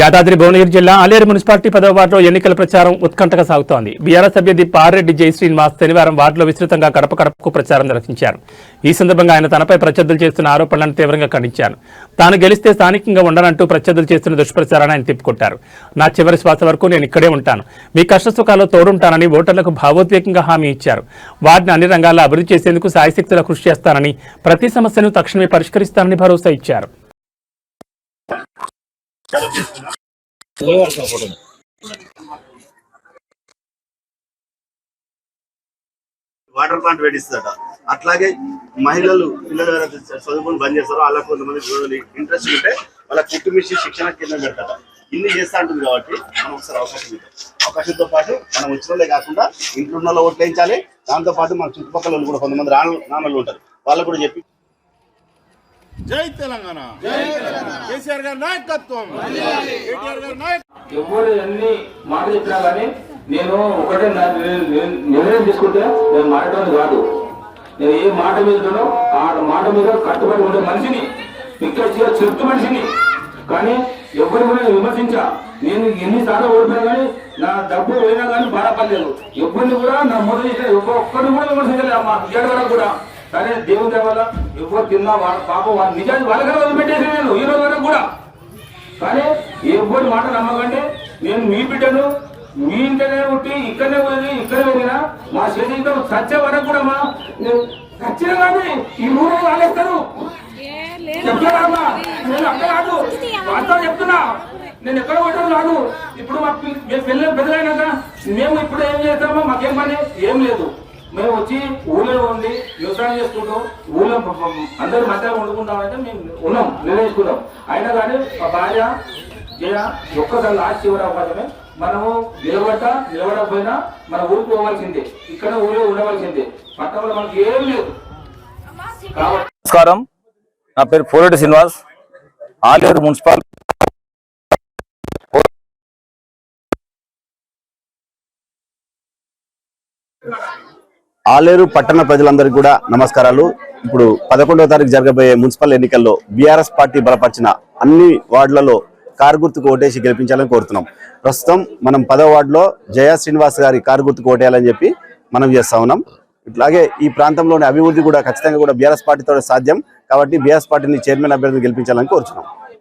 యాదాద్రి భువనగిరి జిల్లా ఆలేరు మున్సిపాలిటీ పదవ వార్డులో ఎన్నికల ప్రచారం ఉత్కంఠగా సాగుతోంది. బీఆర్ఎస్ అభ్యర్థి పారెడ్డి జై శ్రీనివాస్ శనివారం వార్డులో విస్తృతంగా గడప గడపకు ప్రచారం నిర్వహించారు. ఈ సందర్భంగా ఆయన తనపై ప్రత్యర్థులు చేస్తున్న ఆరోపణలను తీవ్రంగా ఖండించారు. తాను గెలిస్తే స్థానికంగా ఉండనంటూ ప్రత్యర్థులు చేస్తున్న దుష్ప్రచారాన్ని ఆయన తిప్పుకుంటారు నా చివరి శ్వాస వరకు నేను ఇక్కడే ఉంటాను. మీ కష్టసుఖాల్లో తోడుంటానని ఓటర్లకు భావోద్వేగంగా హామీ ఇచ్చారు. వార్డును అన్ని రంగాల్లో అభివృద్ధి చేసేందుకు సాయశక్తుల కృషి చేస్తానని ప్రతి సమస్యను తక్షణమే పరిష్కరిస్తానని భరోసా ఇచ్చారు. వాటర్ ప్లాంట్ వేడిస్తుందట అట్లాగే మహిళలు పిల్లలు ఎవరైతే చదువుకొని బంద్ చేస్తారో వాళ్ళకు కొంతమంది ఇంట్రెస్ట్ ఉంటే వాళ్ళ కుటుంబించి శిక్షణ కేంద్రం పెడతాట ఇన్ని చేస్తా ఉంటుంది కాబట్టి మనం ఒకసారి అవకాశం ఇద్దాం. అవకాశంతో పాటు మనం వచ్చిన కాకుండా ఇంట్లో ఉన్న వాళ్ళు ఓట్లేయించాలి దాంతోపాటు దాంతో పాటు మన చుట్టుపక్కల వాళ్ళు కూడా కొంతమంది రాను నాన్నలు ఉంటారు. వాళ్ళకు కూడా చెప్పి జై తెలంగాణ. కేసీఆర్ గారి నాయకత్వం. కేటీఆర్ గారి నాయకత్వం. ఎవరు ఎన్ని మాటలు చెప్పినా కానీ నేను ఒకటే నిర్ణయం తీసుకుంటే నేను మాట్లాడడం కాదు. నేను ఏ మాట మీద ఆ మాట మీద కట్టుబడి ఉండే మనిషిని ఇక్కడ చెప్తూ మనిషిని. కానీ ఎవరు కూడా నేను విమర్శించా. నేను ఎన్నిసార్లు ఓడిపోయినా కానీ నా డబ్బు పోయినా కానీ బాధపడలేదు. ఎవరిని కూడా నా మొదలు ఒక్కరిని కూడా విమర్శించలేదు. అమ్మా ఏడు కూడా. కానీ దేవుని దయ వల్ల ఎవరు తిన్నా వాళ్ళ పాప వాళ్ళ నిజాన్ని వాళ్ళకనే వదిలిపెట్టేసి నేను ఈ రోజు వరకు కూడా. కానీ ఎవరి మాట నమ్మకంటే నేను మీ బిడ్డను మీ ఇంటనే ఉట్టి ఇక్కడనే పోయి ఇక్కడే పోయినా మా శరీరం సత్య వరకు కూడా మా నేను సత్యం కానీ ఈ ఊరు వాళ్ళేస్తారు చెప్తారమ్మా నేను అక్కడ కాదు. వాస్తవం చెప్తున్నా. నేను ఎక్కడ కొట్టడం కాదు ఇప్పుడు మా పిల్లలు పెద్దలైనాక మేము ఇప్పుడు ఏం చేస్తామో మాకేం పని? ఏం లేదు. మేము వచ్చి ఊళ్ళో ఉండి వ్యవసాయం చేసుకుంటాం ఊళ్ళో ప- ప- వండుకుంటామంటే మేము ఉన్నాం నిర్ణయించుకున్నాం. అయినా కానీ మా భార్య జయ ఒక్కసారి లాస్ట్ చివరి అవకాశమే. మనము నిలబడ్డ నిలబడకపోయినా మన ఊరికి పోవాల్సిందే. ఇక్కడ ఊళ్ళో ఉండవలసిందే. పట్టణంలో మనకి ఏం లేదు. నమస్కారం. నా పేరు Poreddy Srinivas. Aleru municipality Thank you. Aleru పట్టణ ప్రజలందరికీ కూడా నమస్కారాలు. ఇప్పుడు పదకొండవ తారీఖు జరగబోయే మున్సిపల్ ఎన్నికల్లో బీఆర్ఎస్ పార్టీ బలపరిచిన అన్ని వార్డులలో కారు గుర్తుకు ఓటేసి గెలిపించాలని కోరుతున్నాం. ప్రస్తుతం మనం పదవ వార్డులో జయా శ్రీనివాస్ గారి కారు గుర్తుకు ఓటేయాలని చెప్పి మనం చేస్తా ఉన్నాం. ఇట్లాగే ఈ ప్రాంతంలోని అభివృద్ధి కూడా ఖచ్చితంగా కూడా బీఆర్ఎస్ పార్టీతో సాధ్యం. కాబట్టి బీఆర్ఎస్ పార్టీని చైర్మన్ అభ్యర్థిని గెలిపించాలని కోరుతున్నాం